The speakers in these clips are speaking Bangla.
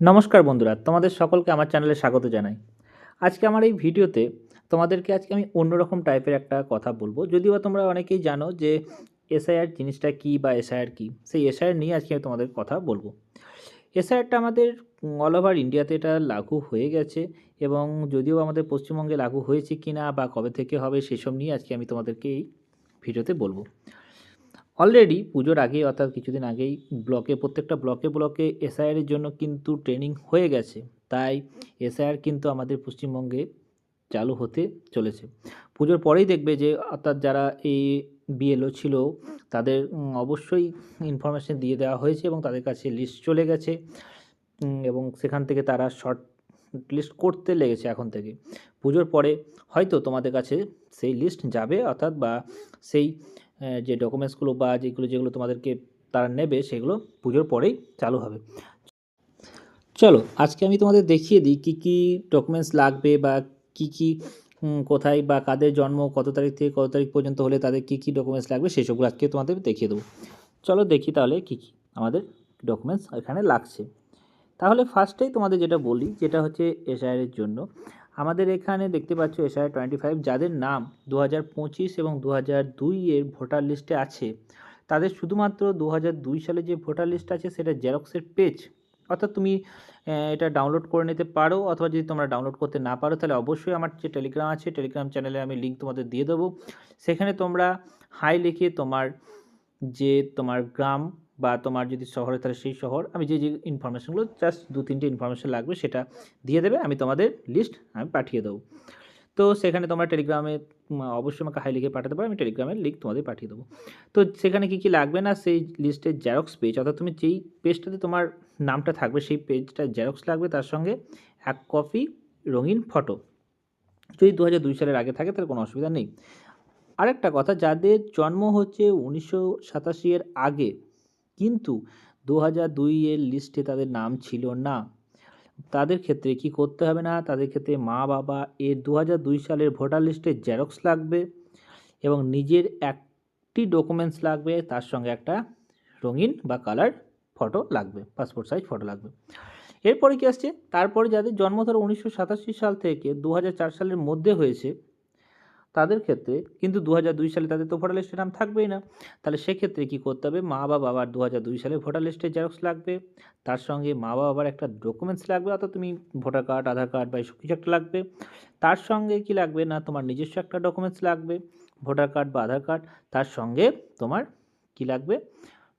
নমস্কার বন্ধুরা, তোমাদের সকলকে আমার চ্যানেলে স্বাগত জানাই। আজকে আমার এই ভিডিওতে তোমাদেরকে আজকে আমি অন্যরকম টাইপের একটা কথা বলব। যদিও বা তোমরা অনেকেই জানো যে এসআইআর জিনিসটা কী বা এসআইআর কি, সেই এসআইআর নিয়ে আজকে আমি তোমাদের কথা বলব। এসআইআরটা আমাদের অল ওভার ইন্ডিয়াতে এটা লাগু হয়ে গেছে এবং যদিও আমাদের পশ্চিমবঙ্গে লাগু হয়েছে কি না বা কবে থেকে হবে সেসব নিয়ে আজকে আমি তোমাদেরকে এই ভিডিওতে বলব। অলরেডি পুজোর আগে অর্থাৎ কিছুদিন আগেই ব্লকে প্রত্যেকটা ব্লকে ব্লকে এসআইআরের জন্য কিন্তু ট্রেনিং হয়ে গেছে। তাই এসআইআর কিন্তু আমাদের পশ্চিমবঙ্গে চালু হতে চলেছে। পুজোর পরেই দেখবে যে, অর্থাৎ যারা এই বিএলও ছিল, তাদের অবশ্যই ইনফরমেশন দিয়ে দেওয়া হয়েছে এবং তাদের কাছে লিস্ট চলে গেছে। এবং সেখান থেকে তারা শর্ট লিস্ট করতে লেগেছে এখন থেকে। পুজোর পরে হয়তো তোমাদের কাছে সেই লিস্ট যাবে, অর্থাৎ বা সেই যে ডকুমেন্টসগুলো বা যেগুলো যেগুলো তোমাদেরকে তারা নেবে, সেগুলো পুজোর পরেই চালু হবে। চলো, আজকে আমি তোমাদের দেখিয়ে দিই কী কী ডকুমেন্টস লাগবে বা কী কী কোথায় বা কাদের জন্ম, কত তারিখ থেকে কত তারিখ পর্যন্ত হলে তাদের কী কী ডকুমেন্টস লাগবে সেসবগুলো আজকে তোমাদের দেখিয়ে দেবো। চলো দেখি তাহলে কী কী আমাদের ডকুমেন্টস এখানে লাগছে। তাহলে ফার্স্টেই তোমাদের যেটা বলি, যেটা হচ্ছে এসআইআরের জন্য। আমাদের এখানে দেখতে পাচ্ছ এসআইআর টোয়েন্টি ফাইভ যাদের নাম দু হাজার পঁচিশ এবং দু হাজার দুই এর ভোটার লিস্টে আছে। তাদের শুধুমাত্র দু হাজার দুই সালে যে ভোটার লিস্ট আছে, সেটা জেরক্সের পেজ অর্থাৎ তুমি এটা ডাউনলোড করে নিতে পারো, অথবা যদি তোমরা ডাউনলোড করতে না পারো, তাহলে অবশ্যই আমার যে টেলিগ্রাম আছে টেলিগ্রাম চ্যানেলে আমি লিঙ্ক তোমাদের দিয়ে দেবো। সেখানে তোমরা হাই লিখে তোমার যে তোমার গ্রাম বা তোমার যদি শহরে, তাহলে সেই শহর, আমি যে যে ইনফরমেশনগুলো জাস্ট দু, তিনটে ইনফরমেশন লাগবে সেটা দিয়ে দেবে, আমি তোমাদের লিস্ট আমি পাঠিয়ে দেবো। তো সেখানে তোমরা টেলিগ্রামে অবশ্যই আমাকে হাই লিখে পাঠাতে পারো, আমি টেলিগ্রামের লিঙ্ক তোমাদের পাঠিয়ে দেবো। তো সেখানে কি কি লাগবে না, সেই লিস্টের জেরক্স পেজ অর্থাৎ তুমি যেই পেজটাতে তোমার নামটা থাকবে, সেই পেজটা জেরক্স লাগবে, তার সঙ্গে এক কপি রঙিন ফটো যদি দু হাজার দুই সালের আগে থাকে, তাহলে কোনো অসুবিধা নেই। আরেকটা কথা, যাদের জন্ম হচ্ছে উনিশশো সাতাশি এর আগে কিন্তু দু হাজার দুই এর লিস্টে তাদের নাম ছিল না। তাদের ক্ষেত্রে কি করতে হবে না? তাদের ক্ষেত্রে মা বাবা এর দু হাজার দুই সালের ভোটার লিস্টে জেরক্স লাগবে এবং নিজের একটি ডকুমেন্টস লাগবে, তার সঙ্গে একটা রঙিন বা কালার ফটো লাগবে পাসপোর্ট সাইজ ফটো লাগবে। এরপরে কি আসছে? তারপরে যাদের জন্ম ধরো উনিশশো সাতাশি সাল থেকে দু হাজার চার সালের মধ্যে হয়েছে তাদের ক্ষেত্রে কিন্তু দু হাজার দুই সালে তাদের তো ভোটার লিস্টে নাম থাকবেই না। তাহলে সেক্ষেত্রে কী করতে হবে? মা বা বাবার দু সালে ভোটার লিস্টে জেরক্স লাগবে। তার সঙ্গে মা বাবার একটা ডকুমেন্টস লাগবে, অর্থাৎ তুমি ভোটার কার্ড, আধার কার্ড বা এসব কিছু একটা লাগবে। তার সঙ্গে কি লাগবে না? তোমার নিজস্ব একটা ডকুমেন্টস লাগবে, ভোটার কার্ড বা আধার কার্ড। তার সঙ্গে তোমার কি লাগবে?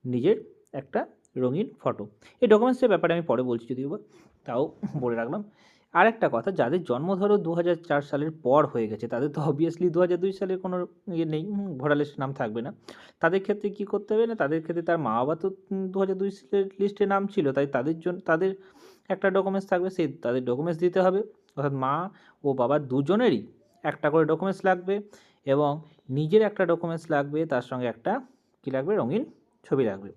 নিজের একটা রঙিন ফটো। এই ডকুমেন্টসের ব্যাপারে আমি পরে বলছি যদিও তাও বলে রাখলাম। আর একটা কথা যাদের জন্ম ধরো দু সালের পর হয়ে গেছে তাদের তো অবভিয়াসলি দু দুই সালের কোনো ইয়ে নেই হুম, ভোটার লিস্টে নাম থাকবে না। তাদের ক্ষেত্রে কি করতে হবে না তাদের ক্ষেত্রে তার মা বাবা তো দু দুই সালের লিস্টে নাম ছিল তাই তাদের জন্য তাদের একটা ডকুমেন্টস থাকবে সেই তাদের ডকুমেন্টস দিতে হবে। অর্থাৎ মা ও বাবা দুজনেরই একটা করে ডকুমেন্টস লাগবে এবং নিজের একটা ডকুমেন্টস লাগবে তার সঙ্গে একটা কী লাগবে রঙিন ছবি লাগবে।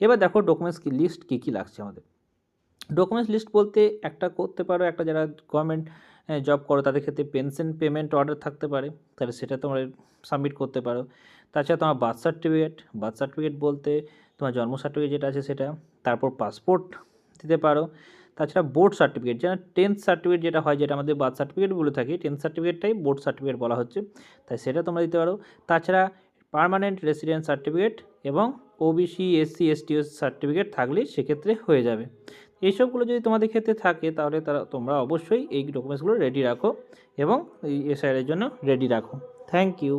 এবার দেখো ডকুমেন্টস কি লিস্ট কী কী লাগছে আমাদের। ডকুমেন্টস লিস্ট বলতে একটা করতে পারো, একটা যারা গভর্নমেন্ট জব করো, তাদের ক্ষেত্রে পেনশন পেমেন্ট অর্ডার থাকতে পারে, তাহলে সেটা তোমরা সাবমিট করতে পারো। তাছাড়া তোমার বার্থ সার্টিফিকেট বার্থ সার্টিফিকেট বলতে তোমার জন্ম সার্টিফিকেট যেটা আছে সেটা, তারপর পাসপোর্ট দিতে পারো। তাছাড়া বোর্ড সার্টিফিকেট যেটা টেন্থ সার্টিফিকেট যেটা হয়, যেটা আমাদের বার্থ সার্টিফিকেট বলে থাকি টেন্থ সার্টিফিকেটটাই বোর্ড সার্টিফিকেট বলা হচ্ছে, তাই সেটা তোমরা দিতে পারো। তাছাড়া পার্মানেন্ট রেসিডেন্ট সার্টিফিকেট এবং ওবিসি এসসি এসটি সার্টিফিকেট থাকলে সেক্ষেত্রে হয়ে যাবে। এইসবগুলো যদি তোমাদের ক্ষেত্রে থাকে, তাহলে তারা, তোমরা অবশ্যই এই ডকুমেন্টসগুলো রেডি রাখো এবং এই এসআইআরের জন্য রেডি রাখো। Thank you